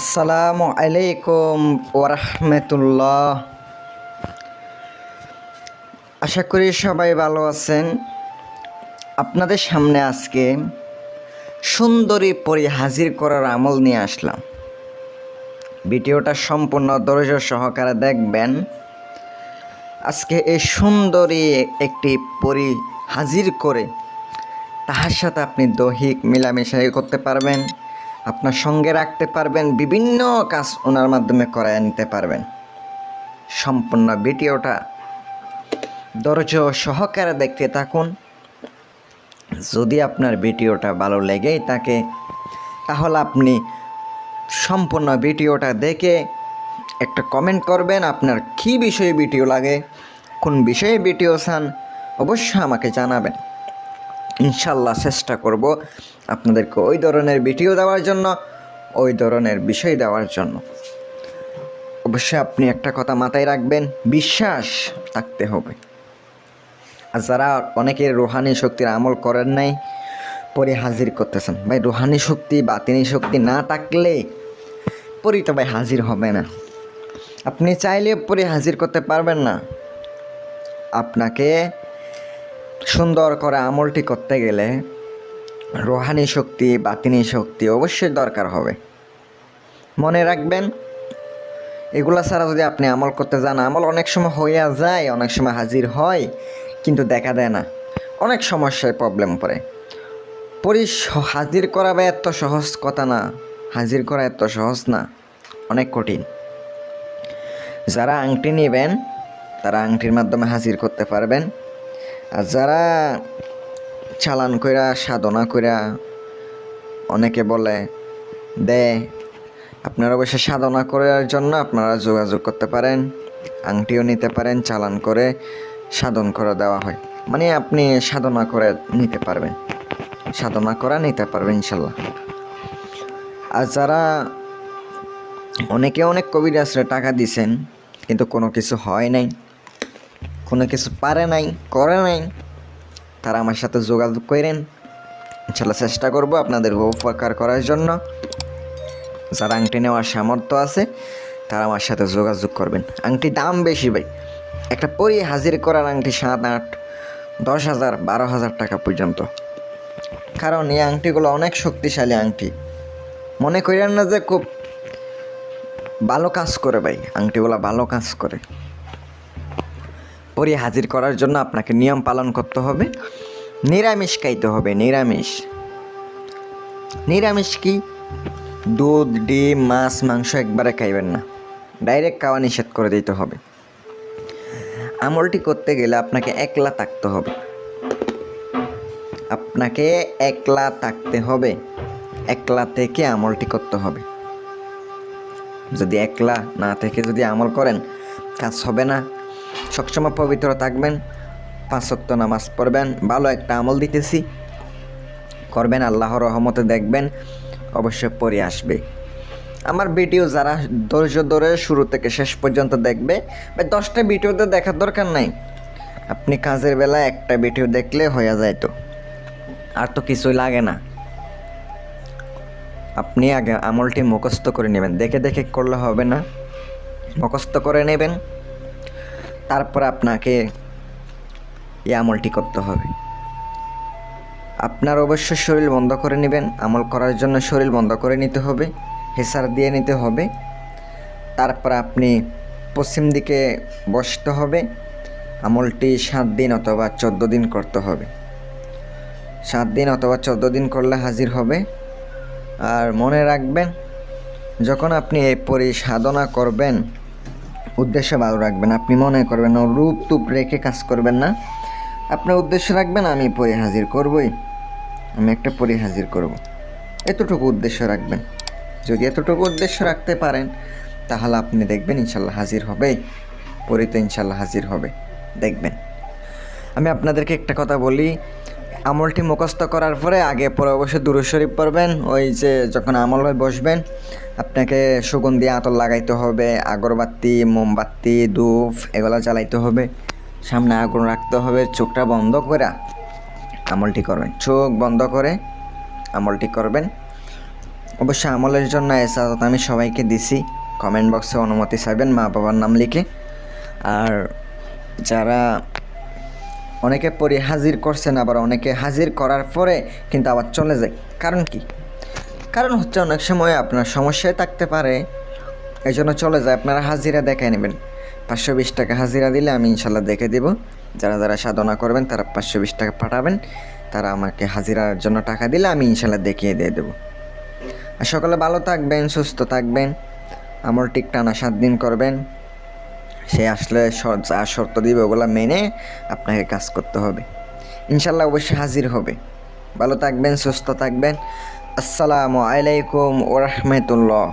আসসালামু আলাইকুম ওরহমতুল্লাহ আশা করি সবাই ভালো আছেন। আপনাদের সামনে আজকে সুন্দরী পরি হাজির করার আমল নিয়ে আসলাম। ভিডিওটা সম্পূর্ণ ধৈর্য সহকারে দেখবেন। আজকে এই সুন্দরী একটি পরি হাজির করে তাহার সাথে আপনি দৈহিক মিলামেশাই করতে পারবেন। আপনার সঙ্গে রাখতে পারবেন, বিভিন্ন কাজ ওনার মাধ্যমে করায় নিতে পারবেন। সম্পূর্ণ ভিডিওটা ধৈর্য সহকারে দেখতে থাকুন। যদি আপনার ভিডিওটা ভালো লেগেই থাকে, তাহলে আপনি সম্পূর্ণ ভিডিওটা দেখে একটা কমেন্ট করবেন, আপনার কী বিষয়ে ভিডিও লাগে, কোন বিষয়ে ভিডিও চান, অবশ্যই আমাকে জানাবেন। ইনশাল্লাহ চেষ্টা করব আপনাদেরকে ওই ধরনের ভিডিও দেওয়ার জন্য, ওই ধরনের বিষয় দেওয়ার জন্য। অবশ্যই আপনি একটা কথা মাথায় রাখবেন, বিশ্বাস থাকতে হবে। আর যারা অনেকের রুহানি শক্তির আমল করেন নাই, পরে হাজির করতেছেন। ভাই, রুহানি শক্তি, বাতিনি শক্তি না থাকলে পরি তো ভাই হাজির হবে না। আপনি চাইলে পরে হাজির করতে পারবেন না। আপনাকে সুন্দর করে আমলটি করতে গেলে রোহানি শক্তি, বাতিনি শক্তি অবশ্যই দরকার হবে। মনে রাখবেন, এগুলা ছাড়া যদি আপনি আমল করতে যান, আমল অনেক সময় হইয়া যায়, অনেক সময় হাজির হয়, কিন্তু দেখা দেয় না। অনেক সমস্যায় প্রবলেম পড়ে। পরি হাজির করা বা এত সহজ কথা না। হাজির করা এত সহজ না। অনেক কঠিন। যারা আংটি নেবেন, তারা আংটির মাধ্যমে হাজির করতে পারবেন। আর যারা চালান কইরা, সাধনা কইরা অনেকে বলে, দে, আপনারা অবশ্য সাধনা করার জন্য আপনারা যোগাযোগ করতে পারেন, আংটিও নিতে পারেন, চালান করে সাধন করে দেওয়া হয়। মানে আপনি সাধনা করে নিতে পারবেন। সাধনা করা নিতে পারবেন, ইনশাল্লাহ। আর যারা অনেকে অনেক কবিরাজরে টাকা দিছেন, কিন্তু কোনো কিছু হয় নাই কোনো কিছু পারে নাই, করে নাই, তারা আমার সাথে যোগাযোগ করেন। ইনশাল্লাহ চেষ্টা করব আপনাদের উপকার করার জন্য। যারা আংটি নেওয়ার সামর্থ্য আছে, তারা আমার সাথে যোগাযোগ করবেন। আংটি দাম বেশি ভাই। একটা পরি হাজির করার আংটি সাত, আট, দশ হাজার, বারো হাজার টাকা পর্যন্ত। কারণ এই আংটিগুলো অনেক শক্তিশালী আংটি। মনে করেন না যে খুব ভালো কাজ করে ভাই। আংটিগুলো ভালো কাজ করে। পরি হাজির করার জন্য আপনাকে নিয়ম পালন করতে হবে। নিরামিষ খাইতে হবে, নিরামিষ। নিরামিষ কি? দুধ, ডিম, মাছ, মাংস একবারে খাইবেন না। ডাইরেক্ট খাওয়া নিষেধ করে দিতে হবে। আমলটি করতে গেলে আপনাকে একলা থাকতে হবে। আপনাকে একলা থাকতে হবে। একলা থেকে আমলটি করতে হবে। যদি একলা না থেকে যদি আমল করেন, কাজ হবে না। সবসময় পবিত্র থাকবেন, পাঁচ শক্ত নামাজ পড়বেন, ভালো একটা আমল দিতেছি। করবেন আল্লাহর রহমতে দেখবেন অবশ্যই পরে আসবে। আমার ভিডিও যারা ধৈর্য ধরে শুরু থেকে শেষ পর্যন্ত দেখবে বা দশটা ভিডিওতে দেখার দরকার নাই। আপনি কাজের বেলায় একটা ভিডিও দেখলে হয়ে যায় তো। আর তো কিছুই লাগে না। আপনি আগে আমলটি মুখস্থ করে নেবেন। দেখে দেখে করলে হবে না। মুখস্থ করে নেবেন। তারপর আপনাকে এই আমলটি করতে হবে। আপনার অবশ্য শরীর বন্ধ করে নেবেন, আমল করার জন্য শরীর বন্ধ করে নিতে হবে, হেসার দিয়ে নিতে হবে। তারপর আপনি পশ্চিম দিকে বসতে হবে, আমলটি সাত দিন অথবা চোদ্দ দিন করতে হবে। সাত দিন অথবা চোদ্দ দিন করলে হাজির হবে। আর মনে রাখবেন, যখন আপনি এই পরি সাধনা করবেন উদ্দেশ্য ভালো রাখবেন। আপনি মনে করবেন ও রূপ টুপ রেখে কাজ করবেন না। আপনার উদ্দেশ্য রাখবেন, আমি পরি হাজির করবই। আমি একটা পরি হাজির করব। এতটুকু উদ্দেশ্য রাখবেন। যদি এতটুকু উদ্দেশ্য রাখতে পারেন, তাহলে আপনি দেখবেন ইনশাল্লাহ হাজির হবে। পরি তো ইনশাল্লাহ হাজির হবে। দেখবেন। আমি আপনাদেরকে একটা কথা বলি আমলটি মুখস্থ করার পরে আগে পরে অবশ্যই দূর শরীফ পড়বেন। ওই যে যখন আমল হয়ে বসবেন, আপনাকে সুগন্ধি আতর লাগাইতে হবে, আগরবাতি, মোমবাতি, ধূপ এগুলো জ্বালাইতে হবে। সামনে আগুন রাখতে হবে, চোখটা বন্ধ করে আমলটি করবেন। চোখ বন্ধ করে আমলটি করবেন। অবশ্য আমলের জন্য এসাদত আমি সবাইকে দিছি। কমেন্ট বক্সে অনুমতি চাইবেন মা বাবার নাম লিখে। আর যারা অনেকে পরে হাজির করছেন আবার অনেকে হাজির করার পরে কিন্তু আবার চলে যায়। কারণ কি? কারণ হচ্ছে অনেক সময় আপনার সমস্যায় থাকতে পারে এই জন্য চলে যায়। আপনারা হাজিরা দেখে নেবেন। পাঁচশো বিশ টাকা হাজিরা দিলে আমি ইনশাল্লাহ দেখে দেব। যারা যারা সাধনা করবেন, তারা পাঁচশো বিশ টাকা পাঠাবেন। তারা আমাকে হাজিরার জন্য টাকা দিলে আমি ইনশাল্লাহ দেখিয়ে দিয়ে দেবো। আর সকলে ভালো থাকবেন, সুস্থ থাকবেন। আমল ঠিক টানা সাত দিন করবেন। সে আসলে যা শর্ত দিবে, ওগুলো মেনে আপনাকে কাজ করতে হবে। ইনশাল্লাহ অবশ্যই হাজির হবে। ভালো থাকবেন, সুস্থ থাকবেন। আসসালামু আলাইকুম ওরহমতুল্লাহ